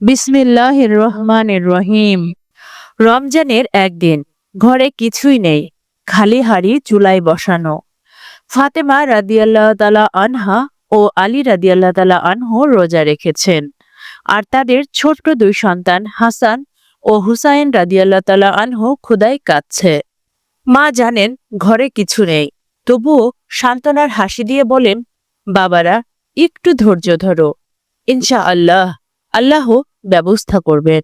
বিসমিল্লাহ রহমান রহিম। রমজানের একদিন ঘরে কিছুই নেই, খালি হাড়ি চুলায় বসানো। ফাতেমা রাদিয়াল্লাহ তালা আনহা ও আলী রাদিয়াল্লাহ তালা আনহু রোজা রেখেছেন। আর তাদের ছোট্ট দুই সন্তান হাসান ও হুসাইন রাদিয়াল্লাহ তালা আনহু ক্ষুদায় কাঁদছে। মা জানেন ঘরে কিছু নেই, তবুও সান্ত্বনার হাসি দিয়ে বলেন, বাবারা, একটু ধৈর্য ধরো। ইনশা আল্লাহ আল্লাহ ব্যবস্থা করবেন।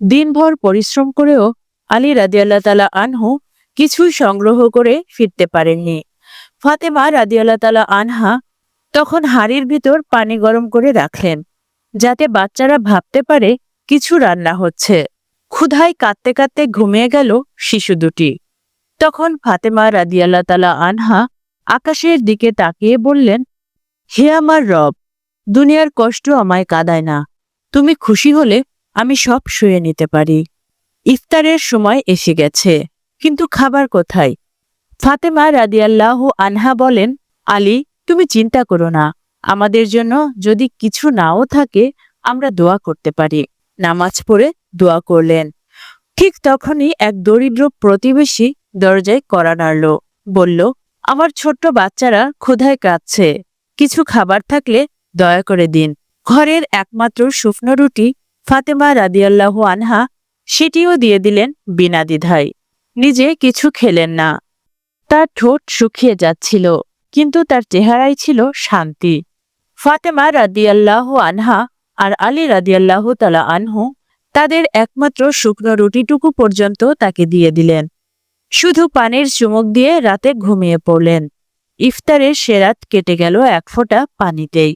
দিনভর পরিশ্রম করেও আলী রাদিয়াল্লাহ তালা আনহু কিছুই সংগ্রহ করে ফিরতে পারেননি। ফাতেমা রাদিয়াল্লাহ তালা আনহা তখন হাড়ির ভিতর পানি গরম করে রাখলেন, যাতে বাচ্চারা ভাবতে পারে কিছু রান্না হচ্ছে। ক্ষুধায় কাঁদতে কাঁদতে ঘুমিয়ে গেল শিশু দুটি। তখন ফাতেমা রাদিয়াল্লাহ তালা আনহা আকাশের দিকে তাকিয়ে বললেন, হে আমার রব, দুনিয়ার কষ্ট আমায় কাদায় না। তুমি খুশি হলে আমি সব শুয়ে নিতে পারি। ইফতারের সময় এসে গেছে, কিন্তু খাবার কোথায়? ফাতেমা রাদিয়াল্লাহ আনহা বলেন, আলী, তুমি চিন্তা করো না, আমাদের জন্য যদি কিছু নাও থাকে, আমরা দোয়া করতে পারি। নামাজ পড়ে দোয়া করলেন। ঠিক তখনই এক দরিদ্র প্রতিবেশী দরজায় কড়া নাড়ল, বলল, আমার ছোট্ট বাচ্চারা ক্ষুধায় কাঁদছে? কিছু খাবার থাকলে দয়া করে দিন। ঘরের একমাত্র শুকনো রুটি ফাতেমা রাদিয়াল্লাহু আনহা সেটিও দিয়ে দিলেন বিনা দ্বিধায়। নিজে কিছু খেলেন না। তার ঠোঁট শুকিয়ে যাচ্ছিল, কিন্তু তার চেহারাই ছিল শান্তি। ফাতেমা রাদিয়াল্লাহু আনহা আর আলী রাদিয়াল্লাহু তালা আনহু তাদের একমাত্র শুকনো রুটিটুকু পর্যন্ত তাকে দিয়ে দিলেন। শুধু পানির চুমুক দিয়ে রাতে ঘুমিয়ে পড়লেন। ইফতারের সেরাত কেটে গেল এক ফোঁটা পানিতেই।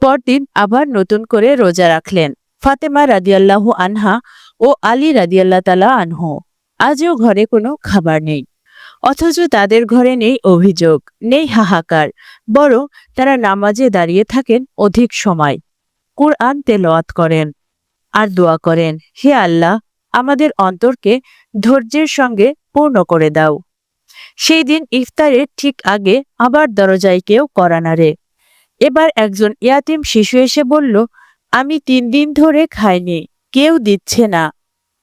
পরদিন আবার নতুন করে রোজা রাখলেন। ফাতেমা রাদিয়াল্লাহু আনহা ও আলী রাদিয়াল্লাহ তালা আনহু। আজও ঘরে কোনো খাবার নেই। অথচ তাদের ঘরে নেই অভিযোগ, নেই হাহাকার, বরং তারা নামাজে দাঁড়িয়ে থাকেন অধিক সময়। কুরআন তেলাওয়াত করেন। আর দোয়া করেন, হে আল্লাহ, আমাদের অন্তরকে ধৈর্যের সঙ্গে পূর্ণ করে দাও। সেই দিন ইফতারের ঠিক আগে আবার দরজায় কেউ করা নাড়ে। এবার একজন ইয়াতিম শিশু এসে বলল, আমি তিন দিন ধরে খাইনি, কেউ দিচ্ছে না।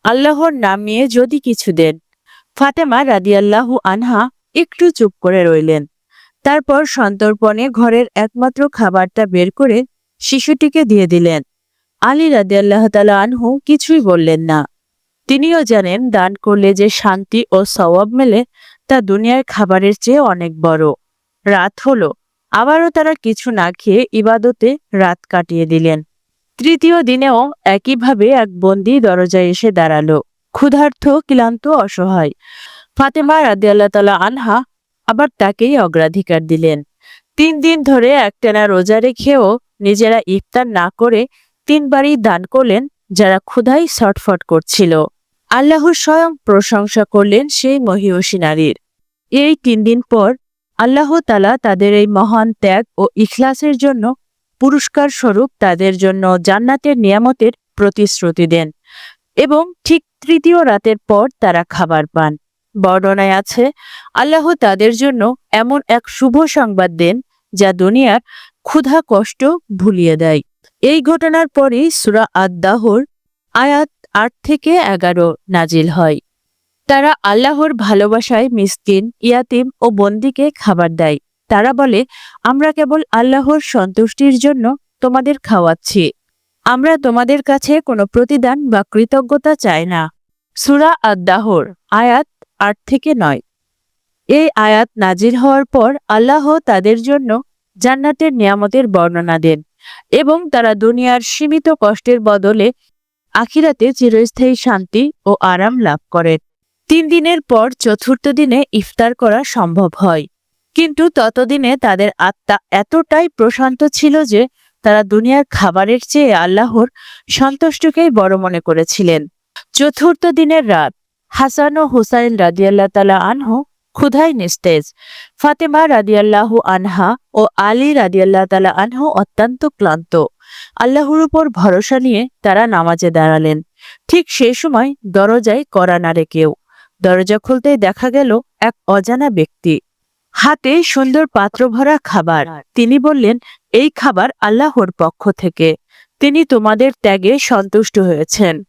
আল্লাহর নাম নিয়ে যদি কিছু দেন। ফাতেমা রাদি রাদিয়াল্লাহু আনহা একটু চুপ করে রইলেন। তারপর সন্তর্পণে ঘরের একমাত্র খাবারটা বের করে শিশুটিকে দিয়ে দিলেন। আলী রাদিয়াল্লাহ তালা আনহু কিছুই বললেন না। তিনিও জানেন, দান করলে যে শান্তি ও সওয়াব মেলে, তা দুনিয়ার খাবারের চেয়ে অনেক বড়। রাত হলো আবারও তারা কিছু না খেয়ে ইবাদতে রাত কাটিয়ে দিলেন। তৃতীয় দিনেও একইভাবে এক বন্দি দরজায় এসে দাঁড়াল। ক্ষুধার্থ ক্লান্ত, অসহায়। ফাতেমা রাদিয়াল্লাহ তালা আনহা আবার তাকেই অগ্রাধিকার দিলেন। তিন দিন ধরে একটানা রোজা রেখেও নিজেরা ইফতার না করে তিনবারই দান করলেন, যারা ক্ষুধাই ছটফট করছিল। আল্লাহর স্বয়ং প্রশংসা করলেন সেই মহিয়সী নারীর। এই তিন দিন পর আল্লাহ তালা তাদের এই মহান ত্যাগ ও ইখলাসের জন্য পুরস্কার স্বরূপ তাদের জন্য জান্নাতের নিয়ামতের প্রতিশ্রুতি দেন এবং ঠিক তৃতীয় রাতের পর তারা খাবার পান। বর্ণনায় আছে, আল্লাহ তাদের জন্য এমন এক শুভ সংবাদ দেন যা দুনিয়ার ক্ষুধা কষ্ট ভুলিয়ে দেয়। এই ঘটনার পরেই সুরা আদাহর আয়াত আট থেকে এগারো নাজিল হয়। তারা আল্লাহর ভালোবাসায় মিসকিন, ইয়াতিম ও বন্দিকে খাবার দেয়। তারা বলে, আমরা কেবল আল্লাহর সন্তুষ্টির জন্য তোমাদের খাওয়াচ্ছি। আমরা তোমাদের কাছে কোনো প্রতিদান বা কৃতজ্ঞতা চাই না। সুরা আদাহর আয়াত আট থেকে নয়। এই আয়াত নাজির হওয়ার পর আল্লাহ তাদের জন্য জান্নাতের নিয়ামতের বর্ণনা দেন এবং তারা দুনিয়ার সীমিত কষ্টের বদলে আখিরাতে চিরস্থায়ী শান্তি ও আরাম লাভ করেন। তিন দিনের পর চতুর্থ দিনে ইফতার করা সম্ভব হয়। কিন্তু ততদিনে তাদের আত্মা এতটাই প্রশান্ত ছিল যে, তারা দুনিয়ার খাবারের চেয়ে আল্লাহর সন্তুষ্টকেই বড় মনে করেছিলেন। চতুর্থ দিনের রাত, হাসান ও হুসাইন রাদিয়াল্লাহ তালা আনহু ক্ষুধাই নিস্তেজ। ফাতেমা রাদিয়াল্লাহু আনহা ও আলী রাদিয়াল্লাহ তালা আনহু অত্যন্ত ক্লান্ত। আল্লাহর উপর ভরসা নিয়ে তারা নামাজে দাঁড়ালেন। ঠিক সেই সময় দরজায় কড়া নাড়ে কেউ। দরজা খুলতেই দেখা গেল এক অজানা ব্যক্তি। হাতে সুন্দর পাত্র ভরা খাবার। তিনি বললেন, এই খাবার আল্লাহর পক্ষ থেকে। তিনি তোমাদের ত্যাগে সন্তুষ্ট হয়েছেন।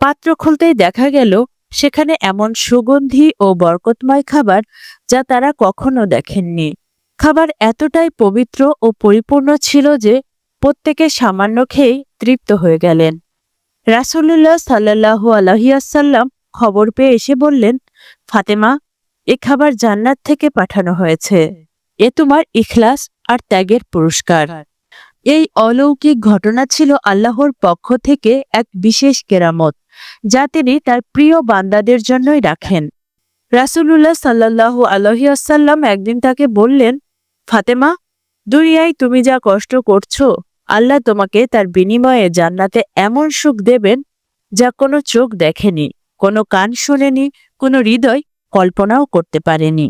পাত্র খুলতেই দেখা গেল, সেখানে এমন সুগন্ধি ও বরকতময় খাবার যা তারা কখনো দেখেননি। খাবার এতটাই পবিত্র ও পরিপূর্ণ ছিল যে প্রত্যেকে সামান্য খেয়েই তৃপ্ত হয়ে গেলেন। রাসূলুল্লাহ সাল্লাল্লাহু আলহিয়াসাল্লাম খবর পেয়ে এসে বললেন, ফাতেমা, এ খাবার জান্নাত থেকে পাঠানো হয়েছে। এ তোমার ইখলাস আর ত্যাগের পুরস্কার। এই অলৌকিক ঘটনা ছিল আল্লাহর পক্ষ থেকে এক বিশেষ কেরামত, যা তিনি তার প্রিয় বান্দাদের জন্যই রাখেন। রাসূলুল্লাহ সাল্লাল্লাহু আলহিয়াসাল্লাম একদিন তাকে বললেন, ফাতেমা, দুনিয়ায় তুমি যা কষ্ট করছ, আল্লাহ তোমাকে তার বিনিময়ে জান্নাতে এমন সুখ দেবেন যা কোনো চোখ দেখেনি। কোনো কান শোনেনি কোনো হৃদয় কল্পনাও করতে পারেনি।